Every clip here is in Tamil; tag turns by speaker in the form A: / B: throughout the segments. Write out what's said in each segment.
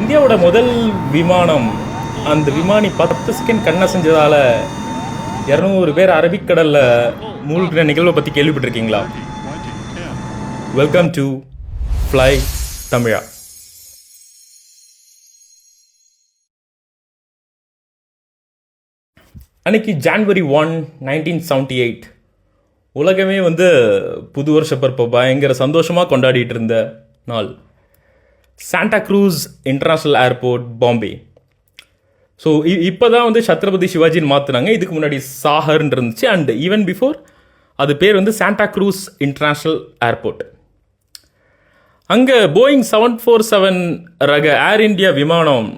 A: இந்தியாவோட முதல் விமானம் அந்த விமானி பத்து செகண்ட் கண்ணை செஞ்சதால இரநூறு பேர் அரபிக்கடலில் மூழ்கின நிகழ்வை பற்றி கேள்விப்பட்டிருக்கீங்களா? வெல்கம் டு ஃப்ளை தமிழா அன்னைக்கு January one nineteen seventy eight உலகமே வந்து புது வருஷ பிறப்பை பயங்கர சந்தோஷமாக கொண்டாடிட்டு இருந்த நாள். Santa Cruz international airport Bombay so இப்போ தான் வந்து சத்ரபதி சிவாஜின்னு மாற்றினாங்க இதுக்கு முன்னாடி சாகர்ன்னு இருந்துச்சு. அண்ட் ஈவன் பிஃபோர் அது பேர் வந்து சாண்டா க்ரூஸ் இன்டர்நேஷ்னல் ஏர்போர்ட் அங்கே போயிங் செவன் ஃபோர் செவன் ரக ஏர் இந்தியா விமானம்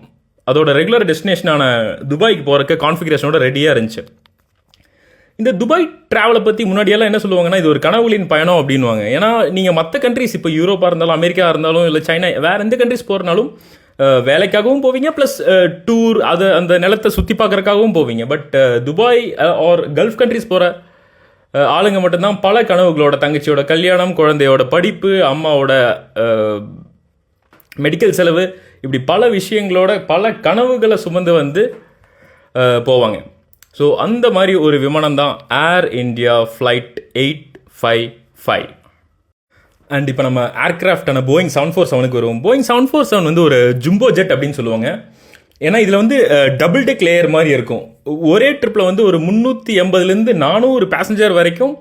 A: அதோட ரெகுலர் டெஸ்டினேஷனான துபாய்க்கு போகிறக்கு கான்ஃபிகரேஷனோட ரெடியாக இருந்துச்சு. இந்த துபாய் ட்ராவலை பற்றி முன்னாடியெல்லாம் என்ன சொல்லுவாங்கன்னா இது ஒரு கனவுகளின் பயணம் அப்படின்வாங்க ஏன்னா நீங்கள் மற்ற கண்ட்ரிஸ் இப்போ யூரோப்பாக இருந்தாலும் அமெரிக்கா இருந்தாலும் இல்லை சைனா வேறு எந்த கண்ட்ரிஸ் போகிறனாலும் வேலைக்காகவும் போவீங்க ப்ளஸ் டூர் அது அந்த நிலத்தை சுற்றி பார்க்குறக்காகவும் போவீங்க. But Dubai or Gulf countries போகிற ஆளுங்க மட்டும்தான் பல கனவுகளோட தங்கச்சியோட கல்யாணம் குழந்தையோட படிப்பு அம்மாவோட மெடிக்கல் செலவு இப்படி பல விஷயங்களோட பல கனவுகளை சுமந்து வந்து போவாங்க. ஸோ அந்த மாதிரி ஒரு விமானம் தான் Air India flight eight five five and இப்போ நம்ம ஏர்க்ராஃப்டான போயிங் செவன் ஃபோர் செவனுக்கு வருவோம். போயிங் செவன் ஃபோர் செவன் வந்து ஒரு ஜும்போ ஜெட் அப்படின்னு சொல்லுவாங்க. ஏன்னா இதில் வந்து டபுள் டெக் லேயர் மாதிரி இருக்கும். ஒரே ட்ரிப்பில் வந்து ஒரு முந்நூற்றி எண்பதுலேருந்து நானூறு பேசஞ்சர் வரைக்கும்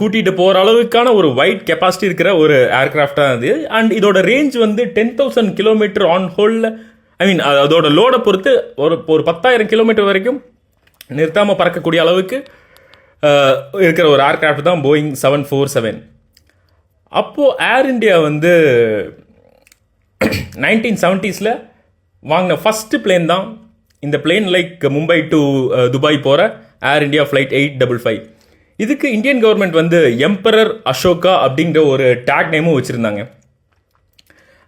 A: கூட்டிகிட்டு போகிற அளவுக்கான ஒரு வைட் கெப்பாசிட்டி இருக்கிற ஒரு ஏர்க்ராஃப்டாக அது. அண்ட் இதோட ரேஞ்ச் வந்து டென் தௌசண்ட் கிலோமீட்டர் ஆன் ஹோலில் ஐ மீன் அதோட லோடை பொறுத்து ஒரு ஒரு பத்தாயிரம் கிலோமீட்டர் வரைக்கும் நிறுத்தாமல் பறக்கக்கூடிய அளவுக்கு இருக்கிற ஒரு ஏர்கிராஃப்ட் தான் போயிங் செவன் ஃபோர் செவன் அப்போது ஏர் இந்தியா வந்து நைன்டீன் செவன்ட்டீஸில் வாங்கின ஃபஸ்ட்டு பிளேன் தான். இந்த plane like Mumbai to Dubai போகிற Air India flight eight double five இதுக்கு இந்தியன் கவர்மெண்ட் வந்து எம்பரர் அசோகா அப்படிங்கிற ஒரு டேக் நேமும் வச்சுருந்தாங்க.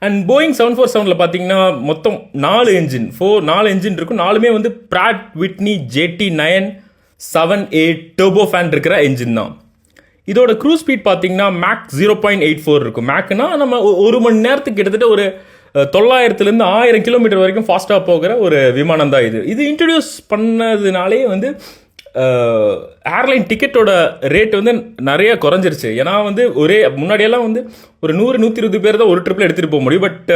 A: அண்ட் போயிங் செவன் ஃபோர் செவனில் பார்த்தீங்கன்னா மொத்தம் நாலு என்ஜின் ஃபோர் நாலு என்ஜின் இருக்கும். நாலுமே வந்து Pratt Whitney JT nine seven eight turbofan இருக்கிற என்ஜின் தான். இதோட க்ரூஸ் ஸ்பீட் பார்த்தீங்கன்னா Mach zero point eight four இருக்கும். மேக்னா நம்ம ஒரு மணி நேரத்துக்கு கிட்டத்தட்ட ஒரு தொள்ளாயிரத்துலேருந்து ஆயிரம் கிலோமீட்டர் வரைக்கும் ஃபாஸ்ட்டாக போகிற ஒரு விமானம் தான் இது. இது இன்ட்ரடியூஸ் பண்ணதுனாலே வந்து ஏர்லைன் டிக்கெட்டோட ரேட் வந்து நிறைய குறைஞ்சிருச்சு. ஏன்னா வந்து ஒரே முன்னாடியெல்லாம் வந்து ஒரு நூறு நூற்றி இருபது பேர் தான் ஒரு ட்ரிப்பில் எடுத்துகிட்டு போக முடியும். பட்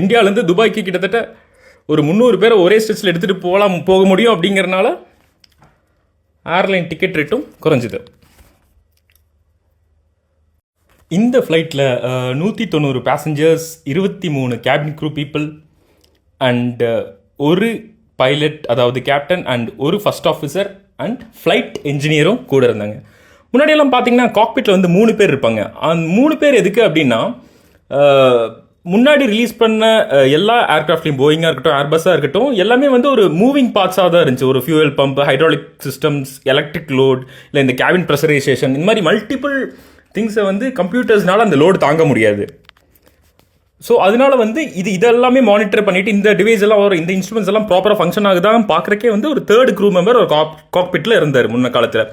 A: இந்தியாவிலேருந்து துபாய்க்கு கிட்டத்தட்ட ஒரு முந்நூறு பேரை ஒரே ஸ்டெச்சில் எடுத்துகிட்டு போகலாம் போக முடியும் அப்படிங்கிறனால ஏர்லைன் டிக்கெட் ரேட்டும் குறைஞ்சிது. இந்த ஃப்ளைட்டில் நூற்றி தொண்ணூறு பேசஞ்சர்ஸ் இருபத்தி மூணு கேபின் க்ரூ பீப்புள் அண்டு ஒரு பைலட் அதாவது கேப்டன் அண்ட் ஒரு ஃபர்ஸ்ட் ஆஃபீஸர் அண்ட் ஃப்ளைட் என்ஜினியரும் கூட இருந்தாங்க. முன்னாடியெல்லாம் பார்த்தீங்கன்னா காக்பிட்டில் வந்து மூணு பேர் இருப்பாங்க. அந்த மூணு பேர் எதுக்கு அப்படின்னா முன்னாடி ரிலீஸ் பண்ண எல்லா ஏர்கிராஃப்ட்லையும் போயிங்காக இருக்கட்டும் ஏர்பஸ்ஸாக இருக்கட்டும் எல்லாமே வந்து ஒரு மூவிங் பார்ட்ஸாக தான் இருந்துச்சு. ஒரு fuel pump hydraulic systems electric load இல்லை இந்த கேபின் ப்ரெஷரைசேஷன் இந்த மாதிரி மல்டிபிள் திங்ஸை வந்து கம்ப்யூட்டர்ஸ்னால அந்த லோடு தாங்க முடியாது. ஸோ அதனால வந்து இது இதெல்லாமே மானிட்டர் பண்ணிட்டு இந்த டிவைஸ் எல்லாம் ஒரு இந்த இன்ஸ்ட்ருமெண்ட்ஸ் எல்லாம் ப்ராப்பராக ஃபங்க்ஷன் ஆகுதான் பார்க்குறக்கே வந்து ஒரு தேர்ட் க்ரூ மெம்பர் ஒரு காக் காக்பிட்டில் இருந்தார் முன்ன காலத்தில்.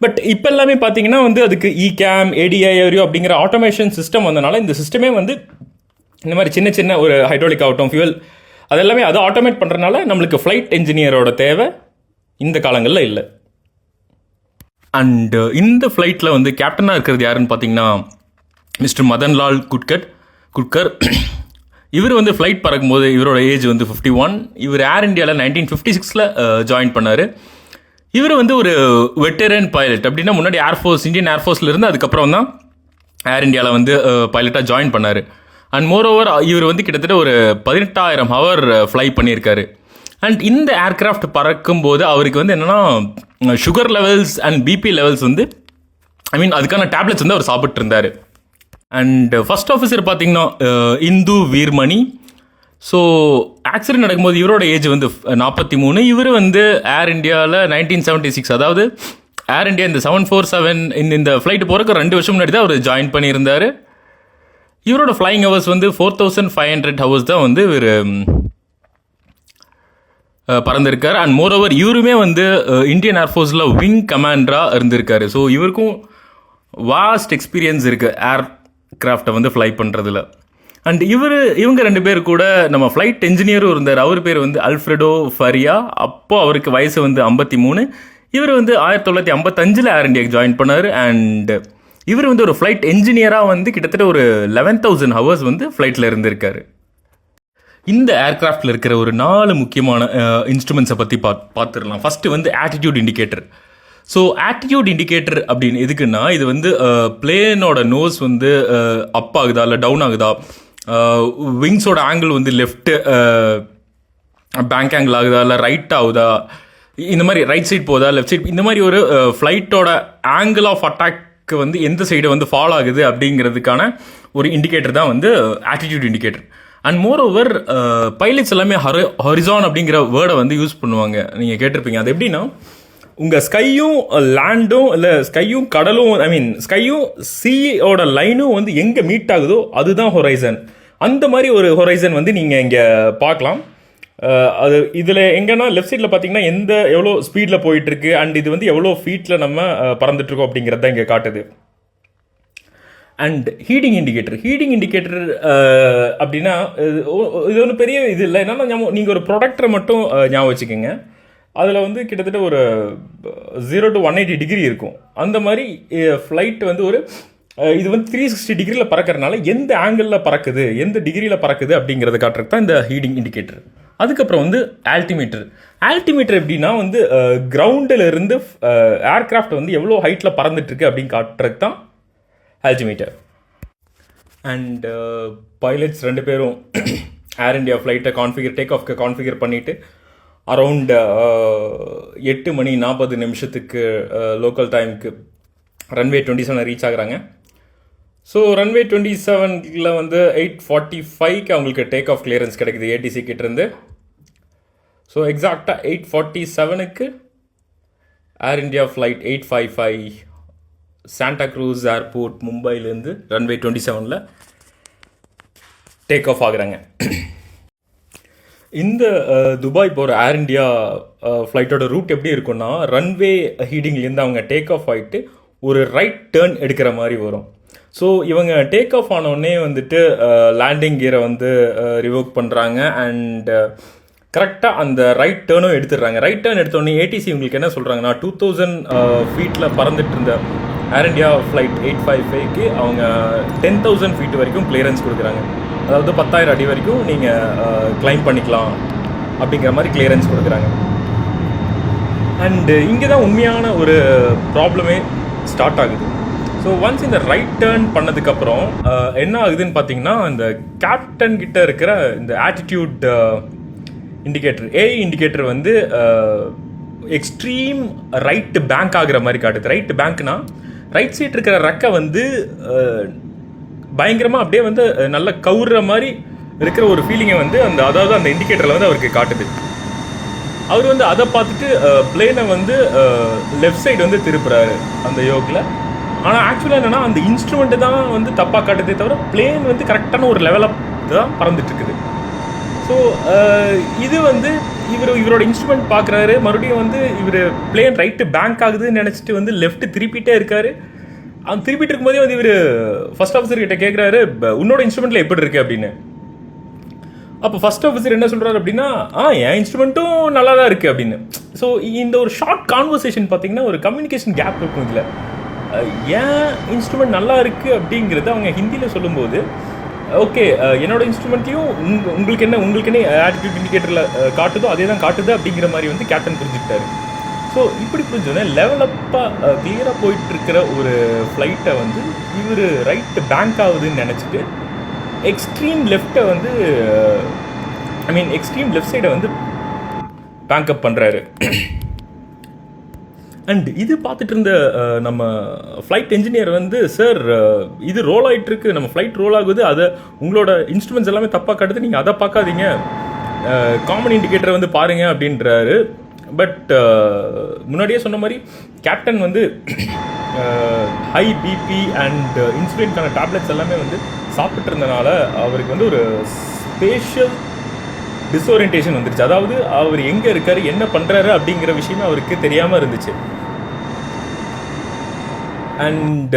A: பட் இப்போ எல்லாமே பார்த்தீங்கன்னா வந்து அதுக்கு இ கேம் ஏடிஐஆரியோ அப்படிங்கிற ஆட்டோமேஷன் சிஸ்டம் வந்தனால இந்த சிஸ்டமே வந்து இந்த மாதிரி சின்ன சின்ன ஒரு ஹைட்ராலிக் ஆகட்டும் ஃபியூவல் அதெல்லாமே அதை ஆட்டோமேட் பண்ணுறதுனால நம்மளுக்கு ஃப்ளைட் என்ஜினியரோட தேவை இந்த காலங்களில் இல்லை. அண்டு இந்த ஃப்ளைட்டில் வந்து கேப்டனாக இருக்கிறது யாருன்னு பார்த்தீங்கன்னா மிஸ்டர் மதன்லால் குட்கட் குல்கர். இவர் வந்து ஃப்ளைட் பறக்கும்போது இவரோட ஏஜ் வந்து ஃபிஃப்டி ஒன் இவர் ஏர் இந்தியாவில் நைன்டீன் ஃபிஃப்டி சிக்ஸில் ஜாயின் பண்ணார். இவர் வந்து ஒரு வெட்டரன் பைலட் அப்படின்னா முன்னாடி ஏர்ஃபோர்ஸ் இந்தியன் ஏர்ஃபோர்ஸில் இருந்து அதுக்கப்புறம் தான் ஏர் இந்தியாவில் வந்து பைலட்டாக ஜாயின் பண்ணார். அண்ட் மோர் ஓவர் இவர் வந்து கிட்டத்தட்ட ஒரு பதினெட்டாயிரம் ஹவர் ஃப்ளை பண்ணியிருக்காரு. அண்ட் இந்த ஏர்கிராஃப்ட் பறக்கும்போது அவருக்கு வந்து என்னென்னா sugar levels and BP levels வந்து ஐ மீன் அதுக்கான டேப்லெட்ஸ் வந்து அவர் சாப்பிட்டு இருந்தார் அண்ட் ஃபர்ஸ்ட் uh, ஆஃபீஸர் பார்த்தீங்கன்னா uh, Indu Virmani. So accident நடக்கும்போது இவரோட ஏஜ் வந்து uh, நாற்பத்தி மூணு இவர் வந்து ஏர் இந்தியாவில் நைன்டீன் செவன்ட்டி சிக்ஸ் அதாவது ஏர் இண்டியா இந்த செவன் ஃபோர் செவன் இந்த இந்த ஃப்ளைட் போகிறக்கு ரெண்டு வருஷம் முன்னாடி தான் அவர் ஜாயின் பண்ணியிருந்தார். இவரோட ஃப்ளைங் ஹவர்ஸ் வந்து four thousand five hundred hours தான் வந்து இவர் பறந்திருக்கார். அண்ட் மோர் ஓவர் இவருமே வந்து இந்தியன் ஏர்ஃபோர்ஸில் விங் கமாண்டராக இருந்திருக்காரு. ஸோ இவருக்கும் வாஸ்ட் எக்ஸ்பீரியன்ஸ் இருக்குது ஏர் கிராஃப்டை வந்து ஃப்ளை பண்ணுறதுல அண்ட் இவர் இவங்க ரெண்டு பேர் கூட நம்ம ஃப்ளைட் என்ஜினியரும் இருந்தார். அவர் பேர் வந்து அல்ஃப்ரெடோ ஃபரியா அப்போ அவருக்கு வயசு வந்து ஐம்பத்தி மூணு இவர் வந்து ஆயிரத்தி தொள்ளாயிரத்தி ஐம்பத்தஞ்சில் ஏர் இண்டியாக்கு ஜாயின் பண்ணார். அண்ட் இவர் வந்து ஒரு ஃப்ளைட் என்ஜினியராக வந்து கிட்டத்தட்ட ஒரு லெவன் தௌசண்ட் ஹவர்ஸ் வந்து ஃப்ளைட்டில் இருந்திருக்காரு. இந்த ஏர்க்ராஃப்டில் இருக்கிற ஒரு நாலு முக்கியமான இன்ஸ்ட்ருமெண்ட்ஸை பற்றி பா பார்த்துடலாம். ஃபஸ்ட்டு வந்து attitude indicator so attitude indicator அப்படின்னு எதுக்குன்னா இது வந்து பிளேனோட நோஸ் வந்து அப் ஆகுதா இல்லை டவுன் ஆகுதா? விங்ஸோட ஆங்கிள் வந்து லெஃப்ட்டு பேங்க் ஆங்கிள் ஆகுதா இல்லை ரைட் ஆகுதா? இந்த மாதிரி ரைட் சைட் போதா லெஃப்ட் சைட் இந்த மாதிரி ஒரு ஃப்ளைட்டோட ஆங்கிள் ஆஃப் அட்டாக்கு வந்து எந்த சைடு வந்து ஃபாலோ ஆகுது அப்படிங்கிறதுக்கான ஒரு இண்டிகேட்டர் தான் வந்து attitude indicator and moreover pilots எல்லாமே ஹரி ஹரிசான் அப்படிங்கிற வேர்டை வந்து யூஸ் பண்ணுவாங்க. நீங்கள் கேட்டிருப்பீங்க. அது எப்படின்னா உங்கள் ஸ்கையும் லேண்டும் இல்லை ஸ்கையும் கடலும் ஐ மீன் ஸ்கையும் சீயோட லைனும் வந்து எங்கே மீட் ஆகுதோ அதுதான் ஹொரைசன் அந்த மாதிரி ஒரு ஹொரைசன் வந்து நீங்கள் இங்கே பார்க்கலாம். அது இதில் எங்கன்னா லெஃப்ட் சைடில் பார்த்தீங்கன்னா எந்த எவ்வளோ ஸ்பீடில் போயிட்டுருக்கு அண்ட் இது வந்து எவ்வளோ ஃபீட்டில் நம்ம பறந்துட்டுருக்கோம் அப்படிங்கிறது தான் இங்கே காட்டுது. And heating indicator heating indicator அப்படின்னா இது இது ஒன்றும் பெரிய இது இல்லை. என்னன்னா நீங்கள் ஒரு ப்ராடக்டரை மட்டும் ஞாபகம் வச்சுக்கோங்க. அதில் வந்து கிட்டத்தட்ட ஒரு zero to one eighty degree இருக்கும். அந்த மாதிரி ஃப்ளைட் வந்து ஒரு இது வந்து த்ரீ சிக்ஸ்டி டிகிரியில் பறக்கறனால எந்த ஆங்கிளில் பறக்குது எந்த டிகிரியில் பறக்குது அப்படிங்கிறத காட்டுறது தான் இந்த ஹீடிங் இண்டிகேட்டர் அதுக்கப்புறம் வந்து ஆல்டிமீட்டர் ஆல்டிமீட்டர் எப்படின்னா வந்து கிரவுண்டில் இருந்து ஏர்கிராஃப்ட் வந்து எவ்வளோ ஹைட்டில் பறந்துட்டுருக்கு அப்படின்னு காட்டுறது தான் ஆல்டிமீட்டர் அண்ட் பைலட்ஸ் ரெண்டு பேரும் ஏர் இண்டியா ஃப்ளைட்டை கான்ஃபிகர் டேக் ஆஃப்க்கு கான்ஃபிகர் பண்ணிவிட்டு அரவுண்ட் uh, எட்டு மணி நாற்பது நிமிஷத்துக்கு லோக்கல் டைமுக்கு ரன்வே டுவெண்ட்டி செவன் ரீச் ஆகுறாங்க. ஸோ ரன்வே டுவெண்ட்டி செவனில் வந்து எயிட் ஃபார்ட்டி ஃபைவ்க்கு அவங்களுக்கு டேக் ஆஃப் கிளியரன்ஸ் கிடைக்குது ஏடிசி கிட்டேருந்து. ஸோ எக்ஸாக்டாக எயிட் ஃபார்ட்டி செவனுக்கு air India flight eight five five Santa Cruz airport மும்பைலேருந்து runway twenty செவனில் டேக் ஆஃப் ஆகுறாங்க. இந்த துபாய் போகிற ஏர் இண்டியா ஃப்ளைட்டோட ரூட் எப்படி இருக்கும்னா ரன்வே ஹீடிங்லேருந்து அவங்க டேக் ஆஃப் ஆகிட்டு ஒரு ரைட் டேர்ன் எடுக்கிற மாதிரி வரும். ஸோ இவங்க டேக் ஆஃப் ஆனோடனே வந்துட்டு லேண்டிங் கியரை வந்து ரிவோக் பண்ணுறாங்க அண்ட் கரெக்டாக அந்த ரைட் டேர்னும் எடுத்துடுறாங்க. ரைட் டேர்ன் எடுத்தோடனே ஏடிசி உங்களுக்கு என்ன சொல்கிறாங்கன்னா டூ தௌசண்ட் ஃபீட்டில் பறந்துட்டு இருந்த air India flight eight five ஃபைவ்க்கு அவங்க டென் தௌசண்ட் ஃபீட் வரைக்கும் கிளியரன்ஸ் கொடுக்குறாங்க. அதாவது பத்தாயிரம் அடி வரைக்கும் நீங்கள் கிளைம் பண்ணிக்கலாம் அப்படிங்கிற மாதிரி கிளியரன்ஸ் கொடுக்குறாங்க. அண்டு இங்கே தான் உண்மையான ஒரு ப்ராப்ளமே ஸ்டார்ட் ஆகுது. ஸோ ஒன்ஸ் இந்த ரைட் டேர்ன் பண்ணதுக்கப்புறம் என்ன ஆகுதுன்னு பார்த்தீங்கன்னா இந்த கேப்டன் கிட்ட இருக்கிற இந்த ஆட்டிடியூட் இண்டிகேட்டர் ஏ இண்டிகேட்டர் வந்து எக்ஸ்ட்ரீம் ரைட்டு பேங்க் ஆகுற மாதிரி காட்டுது. ரைட்டு பேங்க்னா ரைட் சைட் இருக்கிற ரெக்கை வந்து பயங்கரமாக அப்படியே வந்து நல்லா நல்ல மாதிரி இருக்கிற ஒரு ஃபீலிங்கை வந்து அந்த அதாவது அந்த இண்டிகேட்டரில் வந்து அவருக்கு காட்டுது. அவர் வந்து அதை பார்த்துட்டு பிளேனை வந்து லெஃப்ட் சைடு வந்து திருப்புறாரு அந்த யோக்கில் ஆனால் ஆக்சுவலாக என்னென்னா அந்த இன்ஸ்ட்ருமெண்ட்டு தான் வந்து தப்பாக காட்டுதே தவிர பிளேன் வந்து கரெக்டான ஒரு லெவலப் தான் பறந்துட்டுருக்குது. ஸோ இது வந்து இவர் இவரோட இன்ஸ்ட்ருமெண்ட் பார்க்குறாரு. மறுபடியும் வந்து இவர் பிளேன் ரைட்டு பேங்க் ஆகுதுன்னு நினச்சிட்டு வந்து லெஃப்ட்டு திருப்பிட்டே இருக்காரு. அந்த திருப்பிட்டு இருக்கும்போதே வந்து இவர் ஃபர்ஸ்ட் ஆஃபீஸர் கிட்ட கேட்குறாரு உன்னோட இன்ஸ்ட்ருமெண்ட்ல எப்படி இருக்கு? அப்படின்னு. அப்போ ஃபர்ஸ்ட் ஆஃபீஸர் என்ன சொல்றாரு அப்படின்னா ஆ என் இன்ஸ்ட்ருமெண்ட்டும் நல்லா தான் இருக்கு அப்படின்னு. ஸோ இந்த ஒரு ஷார்ட் கான்வர்சேஷன் பார்த்தீங்கன்னா ஒரு கம்யூனிகேஷன் கேப் இருக்கும் இதில். ஏன் இன்ஸ்ட்ருமெண்ட் நல்லா இருக்கு? அப்படிங்கிறது அவங்க ஹிந்தியில் சொல்லும்போது ஓகே என்னோட இன்ஸ்ட்ருமெண்ட்டையும் உங் உங்களுக்கு என்ன உங்களுக்கு என்ன ஆட்டிடியூட் இண்டிகேட்டரில் காட்டுதோ அதே தான் காட்டுது அப்படிங்கிற மாதிரி வந்து கேப்டன் புரிஞ்சுக்கிட்டாரு. ஸோ இப்படி புரிஞ்சோன்னே லெவலப்பாக கிளியராக ஒரு ஃப்ளைட்டை வந்து இவர் ரைட்டு பேங்க் ஆகுதுன்னு நினச்சிட்டு எக்ஸ்ட்ரீம் லெஃப்ட்டை வந்து ஐ மீன் எக்ஸ்ட்ரீம் லெஃப்ட் சைடை வந்து பேங்கப் பண்ணுறாரு அண்ட் இது பார்த்துட்டு இருந்த நம்ம ஃப்ளைட் என்ஜினியர் வந்து சார் இது ரோல் ஆகிட்டுருக்கு நம்ம ஃப்ளைட் ரோல் ஆகுது அதை உங்களோட இன்ஸ்ட்ருமெண்ட்ஸ் எல்லாமே தப்பாக கடுத்து நீங்கள் அதை பார்க்காதீங்க. காமன் இண்டிகேட்டரை வந்து பாருங்கள் அப்படின்றாரு. பட் uh, முன்னாடியே சொன்ன மாதிரி கேப்டன் வந்து ஹை பிபி அண்ட் இன்சுலின்கான டேப்லெட்ஸ் எல்லாமே வந்து சாப்பிட்டு இருந்தனால அவருக்கு வந்து ஒரு ஸ்பேஷியல் டிஸ்ஓரியன்டேஷன் வந்துருச்சு. அதாவது அவர் எங்கே இருக்கார் என்ன பண்ணுறாரு அப்படிங்கிற விஷயமே அவருக்கு தெரியாமல் இருந்துச்சு. அண்ட்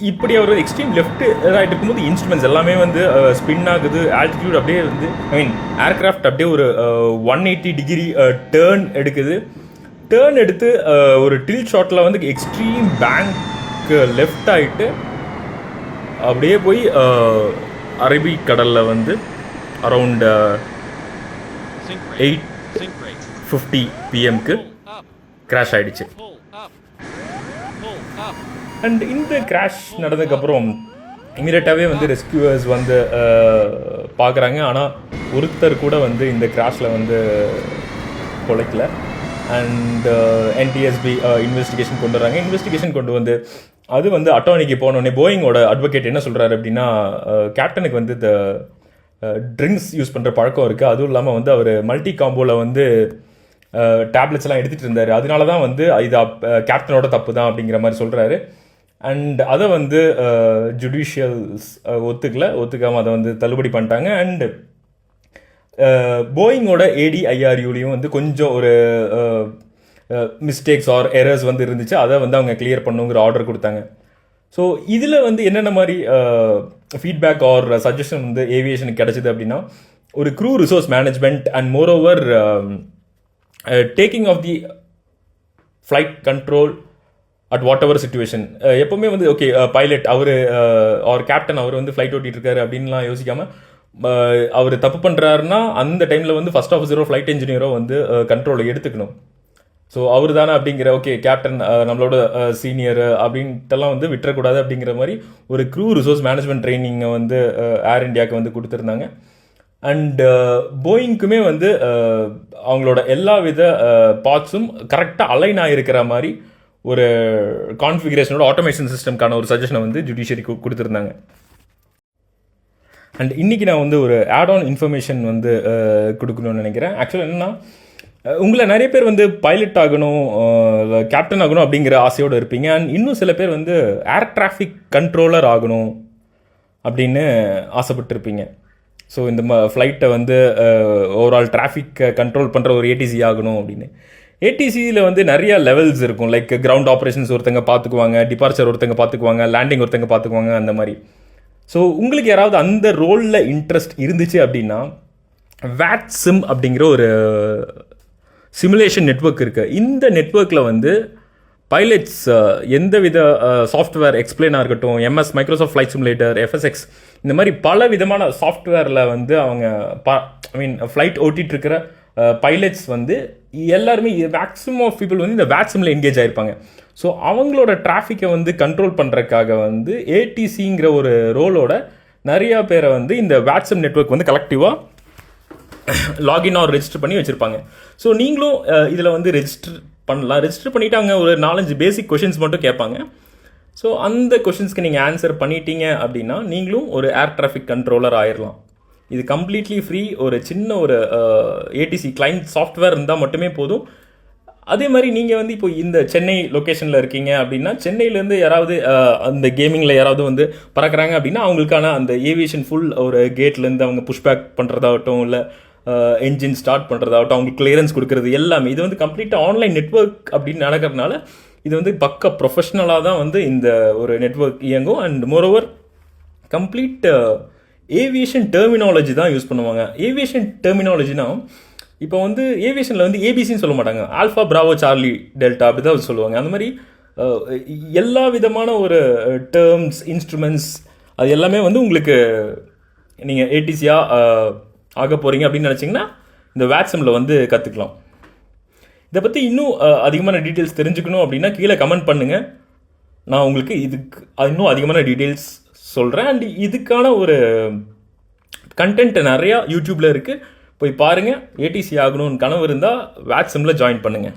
A: இப்படி அவர் எக்ஸ்ட்ரீம் லெஃப்ட் ரைட் இருக்கும்போது இன்ஸ்ட்ருமெண்ட்ஸ் எல்லாமே வந்து ஸ்பின் ஆகுது ஆல்டிடியூட் அப்படியே வந்து ஐ மீன் ஏர்கிராஃப்ட் அப்படியே ஒரு ஒன் எயிட்டி டிகிரி டேர்ன் எடுக்குது டேர்ன் எடுத்து uh, ஒரு டில் ஷாட்டில் வந்து எக்ஸ்ட்ரீம் பேங்க் லெஃப்ட் ஆகிட்டு அப்படியே போய் uh, அரபிக் கடலில் வந்து அரவுண்ட். எயிட். ஃபிஃப்டி பிஎம்க்கு. கிராஷ் ஆயிடுச்சு அண்ட் இந்த கிராஷ் நடந்ததுக்கப்புறம் இமீடியட்டாகவே வந்து ரெஸ்கியூவர்ஸ் வந்து பார்க்குறாங்க. ஆனால் ஒருத்தர் கூட வந்து இந்த கிராஷில் வந்து பொழைக்கல. அண்ட் என்டிஎஸ்பி இன்வெஸ்டிகேஷன் கொண்டு வராங்க. இன்வெஸ்டிகேஷன் கொண்டு வந்து அது வந்து அட்டானிக்கு போனோடனே போயிங்கோட அட்வொகேட் என்ன சொல்கிறாரு அப்படின்னா கேப்டனுக்கு வந்து இந்த ட்ரிங்க்ஸ் யூஸ் பண்ணுற பழக்கம் இருக்குது அதுவும் இல்லாமல் வந்து அவர் மல்டி காம்போவில் வந்து டேப்லெட்ஸ்லாம் எடுத்துகிட்டு இருந்தார். அதனால தான் வந்து இது கேப்டனோட தப்பு தான் அப்படிங்கிற மாதிரி சொல்கிறாரு அண்ட் அதை வந்து uh, ஜுடிஷியல்ஸ் uh, ஒத்துக்கல. ஒத்துக்காமல் அதை வந்து தள்ளுபடி பண்ணிட்டாங்க. அண்டு போயிங்கோட ஏடிஐஆர்யூலையும் வந்து கொஞ்சம் ஒரு மிஸ்டேக்ஸ் ஆர் எரர்ஸ் வந்து இருந்துச்சு. அதை வந்து அவங்க கிளியர் பண்ணுங்கிற ஆர்டர் கொடுத்தாங்க. ஸோ இதில் வந்து என்னென்ன மாதிரி ஃபீட்பேக் ஆர் சஜஷன் வந்து ஏவியேஷனுக்கு கிடச்சிது அப்படின்னா ஒரு crew resource management and moreover taking off the flight control at whatever situation எப்போவுமே வந்து ஓகே பைலட் அவர் ஆர் கேப்டன் அவர் வந்து ஃப்ளைட் ஓட்டிட்டு இருக்காரு அப்படின்லாம் யோசிக்காமல் uh, அவர் தப்பு பண்ணுறாருன்னா அந்த டைமில் வந்து ஃபர்ஸ்ட் ஆஃபீஸரோ ஃப்ளைட் இன்ஜினியரோ வந்து uh, கண்ட்ரோலை எடுத்துக்கணும். ஸோ அவர் தானே அப்படிங்கிற ஓகே கேப்டன் uh, நம்மளோட சீனியர் அப்படின்ட்டெல்லாம் வந்து விட்டுறக்கூடாது அப்படிங்கிற மாதிரி ஒரு க்ரூ ரிசோர்ஸ் மேனேஜ்மெண்ட் ட்ரைனிங்கை வந்து ஏர் இண்டியாவுக்கு வந்து கொடுத்துருந்தாங்க. அண்ட் போயிங்க்குமே வந்து அவங்களோட எல்லா வித பார்ட்ஸும் கரெக்டாக அலைன் ஆகிருக்கிற மாதிரி ஒரு கான்ஃபிகரேஷனோட ஆட்டோமேஷன் சிஸ்டம்க்கான ஒரு சஜஷனை வந்து ஜுடிஷியரி கொடுத்துருந்தாங்க. அண்ட் இன்றைக்கி நான் வந்து ஒரு ஆட் ஆன் இன்ஃபர்மேஷன் வந்து கொடுக்கணும்னு நினைக்கிறேன். ஆக்சுவலாக என்னென்னா உங்களை நிறைய பேர் வந்து பைலட் ஆகணும் கேப்டன் ஆகணும் அப்படிங்கிற ஆசையோடு இருப்பீங்க. அண்ட் இன்னும் சில பேர் வந்து ஏர் டிராஃபிக் கண்ட்ரோலர் ஆகணும் அப்படின்னு ஆசைப்பட்டிருப்பீங்க. ஸோ இந்த ம ஃப்ளைட்டை வந்து ஓவரால் டிராஃபிக்கை கண்ட்ரோல் பண்ணுற ஒரு ஏடிசி ஆகணும் அப்படின்னு. ஏடிசியில் வந்து நிறைய லெவல்ஸ் இருக்கும். லைக் கிரவுண்ட் ஆப்ரேஷன்ஸ் ஒருத்தங்க பார்த்துக்குவாங்க டிபார்ச்சர் ஒருத்தங்க பார்த்துக்குவாங்க லேண்டிங் ஒருத்தங்க பார்த்துக்குவாங்க அந்த மாதிரி. ஸோ உங்களுக்கு யாராவது அந்த ரோலில் இன்ட்ரெஸ்ட் இருந்துச்சு அப்படின்னா வேட் சிம் அப்படிங்கிற ஒரு சிமுலேஷன் நெட்வொர்க் இருக்குது இந்த நெட்வொர்க்கில் வந்து பைலட்ஸ் எந்த வித சாஃப்ட்வேர் எக்ஸ்பிளைனாக இருக்கட்டும் MS Microsoft flight simulator FSX இந்த மாதிரி பல விதமான சாஃப்ட்வேரில் வந்து அவங்க ப ஐ மீன் ஃப்ளைட் ஓட்டிகிட்டு இருக்கிற பைலட்ஸ் வந்து எல்லாருமே மேக்ஸிமம் ஆஃப் பீப்புள் வந்து இந்த வேக்சிமில் என்கேஜ் ஆயிருப்பாங்க. ஸோ அவங்களோட டிராஃபிக்கை வந்து கண்ட்ரோல் பண்ணுறதுக்காக வந்து ஏடிசிங்கிற ஒரு ரோலோட நிறையா பேரை வந்து இந்த வாட்ஸ்அப் நெட்வொர்க் வந்து கலெக்டிவாக லாகின் ஆர் ரெஜிஸ்டர் பண்ணி வச்சுருப்பாங்க. ஸோ நீங்களும் இதில் வந்து ரெஜிஸ்டர் பண்ணலாம். ரெஜிஸ்டர் பண்ணிவிட்டு அவங்க ஒரு நாலஞ்சு பேசிக் கொஷின்ஸ் மட்டும் கேட்பாங்க. ஸோ அந்த கொஷின்ஸ்க்கு நீங்கள் ஆன்சர் பண்ணிட்டீங்க அப்படின்னா நீங்களும் ஒரு ஏர் டிராஃபிக் கண்ட்ரோலர் ஆயிடலாம் இது கம்ப்ளீட்லி ஃப்ரீ ஒரு சின்ன ஒரு ஏடிசி கிளைண்ட் சாஃப்ட்வேர் இருந்தால் மட்டுமே போதும். அதே மாதிரி நீங்கள் வந்து இப்போ இந்த சென்னை லொக்கேஷனில் இருக்கீங்க அப்படின்னா சென்னையிலேருந்து யாராவது அந்த கேமிங்கில் யாராவது வந்து பறக்குறாங்க அப்படின்னா அவங்களுக்கான அந்த ஏவியேஷன் ஃபுல் ஒரு கேட்லேருந்து அவங்க புஷ்பேக் பண்ணுறதாகட்டும் இல்லை என்ஜின் ஸ்டார்ட் பண்ணுறதாகட்டும் அவங்களுக்கு கிளியரன்ஸ் கொடுக்கறது எல்லாமே இது வந்து கம்ப்ளீட்டாக ஆன்லைன் நெட்வொர்க் அப்படின்னு நடக்கிறதுனால இது வந்து பக்க ப்ரொஃபஷ்னலாக தான் வந்து இந்த ஒரு நெட்வொர்க் இயங்கும். And moreover complete aviation terminology தான் யூஸ் பண்ணுவாங்க. ஏவியேஷன் டெர்மினாலஜினா இப்போ வந்து ஏவியேஷனில் வந்து ஏபிசின்னு சொல்ல மாட்டாங்க. ஆல்ஃபா பிராவோ சார்லி டெல்டா அப்படி தான் சொல்லுவாங்க. அந்த மாதிரி எல்லா விதமான ஒரு டேர்ம்ஸ் இன்ஸ்ட்ருமெண்ட்ஸ் அது எல்லாமே வந்து உங்களுக்கு நீங்கள் ஏடிசியாக ஆக போகிறீங்க அப்படின்னு நினச்சிங்கன்னா இந்த வேட்ஸமில் வந்து கற்றுக்கலாம் இதை பற்றி இன்னும் அதிகமான டீட்டெயில்ஸ் தெரிஞ்சுக்கணும் அப்படின்னா கீழே கமெண்ட் பண்ணுங்கள் நான் உங்களுக்கு இதுக்கு அது இன்னும் அதிகமான டீட்டெயில்ஸ் சொல்கிறேன் அண்ட் இதுக்கான ஒரு கண்டென்ட் நிறையா யூடியூப்பில் இருக்குது போய் பாருங்கள் ஏடிசி ஆகணும்னு கனவு இருந்தால் வேட்ஸமில் ஜாயின் பண்ணுங்கள்